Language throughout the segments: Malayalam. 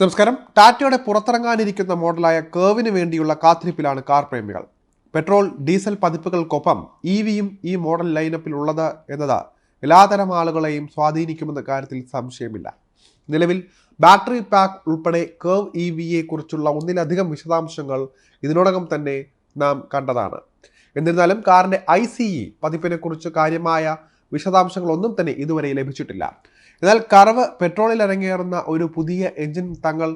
നമസ്കാരം. ടാറ്റയുടെ പുറത്തിറങ്ങാനിരിക്കുന്ന മോഡലായ കേവിന് വേണ്ടിയുള്ള കാത്തിരിപ്പിലാണ് കാർ പ്രേമികൾ. പെട്രോൾ ഡീസൽ പതിപ്പുകൾക്കൊപ്പം ഇ വിയും ഈ മോഡൽ ലൈനപ്പിൽ ഉള്ളത് എന്നത് എല്ലാതരം ആളുകളെയും സ്വാധീനിക്കുമെന്ന കാര്യത്തിൽ സംശയമില്ല. നിലവിൽ ബാറ്ററി പാക്ക് ഉൾപ്പെടെ കേവ് ഇ വിയെ കുറിച്ചുള്ള ഒന്നിലധികം വിശദാംശങ്ങൾ ഇതിനോടകം തന്നെ നാം കണ്ടതാണ്. എന്നിരുന്നാലും കാറിന്റെ ഐ സി ഇ പതിപ്പിനെക്കുറിച്ച് കാര്യമായ വിശദാംശങ്ങളൊന്നും തന്നെ ഇതുവരെ ലഭിച്ചിട്ടില്ല. എന്നാൽ കറവ് പെട്രോളിൽ ഇറങ്ങിയേറുന്ന ഒരു പുതിയ എഞ്ചിൻ തങ്ങൾ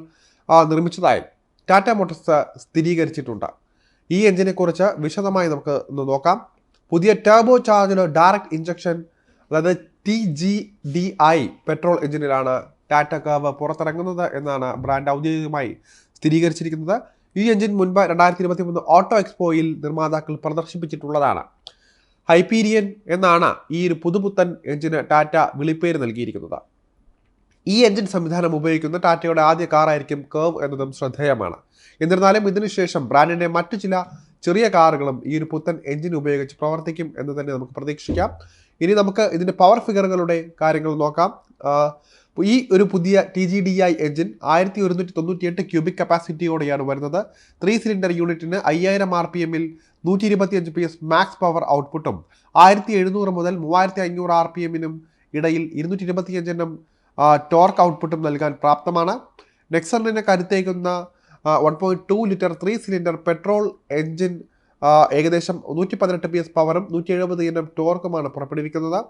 നിർമ്മിച്ചതായും ടാറ്റ മോട്ടോഴ്സ് സ്ഥിരീകരിച്ചിട്ടുണ്ട്. ഈ എഞ്ചിനെക്കുറിച്ച് വിശദമായി നമുക്ക് ഒന്ന് നോക്കാം. പുതിയ ടർബോ ചാർജിന് ഡയറക്റ്റ് ഇഞ്ചക്ഷൻ അതായത് T G D I petrol എഞ്ചിനിലാണ് Tata Curvv പുറത്തിറങ്ങുന്നത് എന്നാണ് ബ്രാൻഡ് ഔദ്യോഗികമായി സ്ഥിരീകരിച്ചിരിക്കുന്നത്. ഈ എഞ്ചിൻ മുൻപ് രണ്ടായിരത്തി ഇരുപത്തി മൂന്ന് ഓട്ടോ എക്സ്പോയിൽ നിർമ്മാതാക്കൾ പ്രദർശിപ്പിച്ചിട്ടുള്ളതാണ്. ഹൈപ്പീരിയൻ എന്നാണ് ഈ ഒരു പുതുപുത്തൻ എഞ്ചിന് ടാറ്റ വിളിപ്പേര് നൽകിയിരിക്കുന്നത്. ഈ എഞ്ചിൻ സംവിധാനം ഉപയോഗിക്കുന്ന ടാറ്റയുടെ ആദ്യ കാറായിരിക്കും കേവ് എന്നതും ശ്രദ്ധേയമാണ്. എന്നിരുന്നാലും ഇതിനുശേഷം ബ്രാൻഡിന്റെ മറ്റു ചില ചെറിയ കാറുകളും ഈ ഒരു പുത്തൻ എഞ്ചിൻ ഉപയോഗിച്ച് പ്രവർത്തിക്കും എന്ന് തന്നെ നമുക്ക് പ്രതീക്ഷിക്കാം. ഇനി നമുക്ക് ഇതിന്റെ പവർ ഫിഗറുകളുടെ കാര്യങ്ങൾ നോക്കാം. ഈ ഒരു പുതിയ T G D I engine ആയിരത്തി ഒരുന്നൂറ്റി തൊണ്ണൂറ്റി എട്ട് ക്യൂബിക് കപ്പാസിറ്റിയോടെയാണ് വരുന്നത്. ത്രീ സിലിണ്ടർ യൂണിറ്റിന് അയ്യായിരം ആർ പി എമ്മിൽ നൂറ്റി ഇരുപത്തിയഞ്ച് പി എസ് മാക്സ് പവർ ഔട്ട്പുട്ടും ആയിരത്തി എഴുന്നൂറ് മുതൽ മൂവായിരത്തി അഞ്ഞൂറ് ആർ പി എമ്മിനും ഇടയിൽ ഇരുന്നൂറ്റി ഇരുപത്തിയഞ്ചെണ്ണം ടോർക്ക് ഔട്ട്പുട്ടും നൽകാൻ പ്രാപ്തമാണ്. നെക്സറിനെ കരുത്തേക്കുന്ന one point two litre three cylinder petrol engine ഏകദേശം നൂറ്റി പതിനെട്ട് പി എസ് പവറും നൂറ്റി എഴുപത് എണ്ണം ടോർക്കുമാണ് പുറപ്പെടുവിക്കുന്നത്.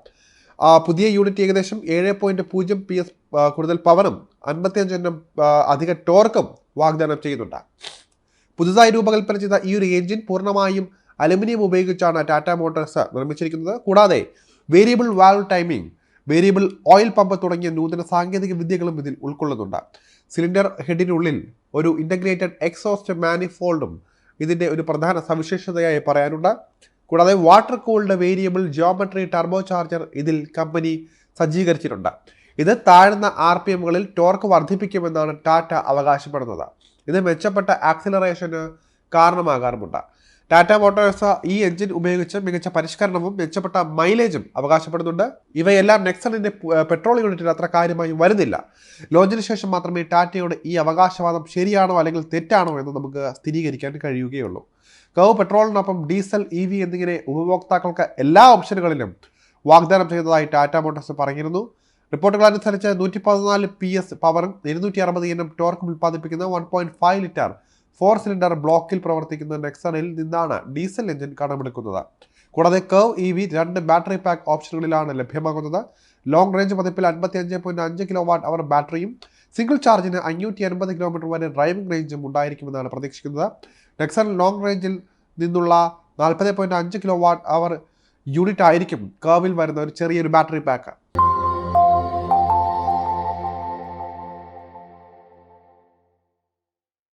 പുതിയ യൂണിറ്റ് ഏകദേശം ഏഴ് പോയിന്റ് പൂജ്യം പി എസ് കൂടുതൽ പവറും അൻപത്തിയഞ്ച് എണ്ണം അധിക ടോർക്കും വാഗ്ദാനം ചെയ്യുന്നുണ്ട്. പുതുതായി രൂപകൽപ്പന ചെയ്ത ഈ ഒരു എഞ്ചിൻ പൂർണമായും അലുമിനിയം ഉപയോഗിച്ചാണ് ടാറ്റ മോട്ടോഴ്സ് നിർമ്മിച്ചിരിക്കുന്നത്. കൂടാതെ variable valve timing variable oil pump തുടങ്ങിയ നൂതന സാങ്കേതിക വിദ്യകളും ഇതിൽ ഉൾക്കൊള്ളുന്നുണ്ട്. സിലിണ്ടർ ഹെഡിനുള്ളിൽ ഒരു ഇന്റഗ്രേറ്റഡ് എക്സോസ്റ്റ് മാനിഫോൾഡും ഇതിന്റെ ഒരു പ്രധാന സവിശേഷതയായി പറയാനുണ്ട്. കൂടാതെ water cooled variable geometry turbocharger ഇതിൽ കമ്പനി സജ്ജീകരിച്ചിട്ടുണ്ട്. ഇത് താഴ്ന്ന ആർ പി എമ്മുകളിൽ ടോർക്ക് വർദ്ധിപ്പിക്കുമെന്നാണ് ടാറ്റ അവകാശപ്പെടുന്നത്. ഇത് മെച്ചപ്പെട്ട ആക്സിലറേഷന് കാരണമാകാറുമുണ്ട്. ടാറ്റ മോട്ടോഴ്സ് ഈ എഞ്ചിൻ ഉപയോഗിച്ച് മികച്ച പരിഷ്കരണവും മെച്ചപ്പെട്ട മൈലേജും അവകാശപ്പെടുന്നുണ്ട്. ഇവയെല്ലാം നെക്സണിന്റെ പെട്രോൾ യൂണിറ്റിൽ അത്ര കാര്യമായി വരുന്നില്ല. ലോഞ്ചിന് ശേഷം മാത്രമേ ടാറ്റയുടെ ഈ അവകാശവാദം ശരിയാണോ അല്ലെങ്കിൽ തെറ്റാണോ എന്ന് നമുക്ക് സ്ഥിരീകരിക്കാൻ കഴിയുകയുള്ളൂ. കവ് പെട്രോളിനൊപ്പം ഡീസൽ ഇ വി എന്നിങ്ങനെ ഉപഭോക്താക്കൾക്ക് എല്ലാ ഓപ്ഷനുകളിലും വാഗ്ദാനം ചെയ്തതായി ടാറ്റ മോട്ടോഴ്സ് പറഞ്ഞിരുന്നു റിപ്പോർട്ടുകൾ അനുസരിച്ച് നൂറ്റി പതിനാല് പി എസ് പവറും ഇരുന്നൂറ്റി അറുപത് എണ്ണം ടോർക്കും ഉൽപ്പാദിപ്പിക്കുന്ന one point five litre four cylinder ബ്ലോക്കിൽ പ്രവർത്തിക്കുന്ന നെക്സണിൽ നിന്നാണ് ഡീസൽ എഞ്ചിൻ കടമെടുക്കുന്നത്. കൂടാതെ കർവ് ഇ വി രണ്ട് ബാറ്ററി പാക്ക് ഓപ്ഷനുകളിലാണ് ലഭ്യമാകുന്നത്. ലോങ് റേഞ്ച് പതിപ്പിൽ അൻപത്തി അഞ്ച് പോയിന്റ് അഞ്ച് കിലോ വാട്ട് അവർ ബാറ്ററിയും സിംഗിൾ ചാർജിന് അഞ്ഞൂറ്റി അൻപത് കിലോമീറ്റർ വരെ ഡ്രൈവിംഗ് റേഞ്ചും ഉണ്ടായിരിക്കുമെന്നാണ് പ്രതീക്ഷിക്കുന്നത്. നെക്സൺ ലോങ് റേഞ്ചിൽ നിന്നുള്ള നാൽപ്പത് പോയിന്റ് അഞ്ച് കിലോ വാട്ട് അവർ യൂണിറ്റ് ആയിരിക്കും കർവിൽ വരുന്ന ഒരു ചെറിയൊരു ബാറ്ററി പാക്ക്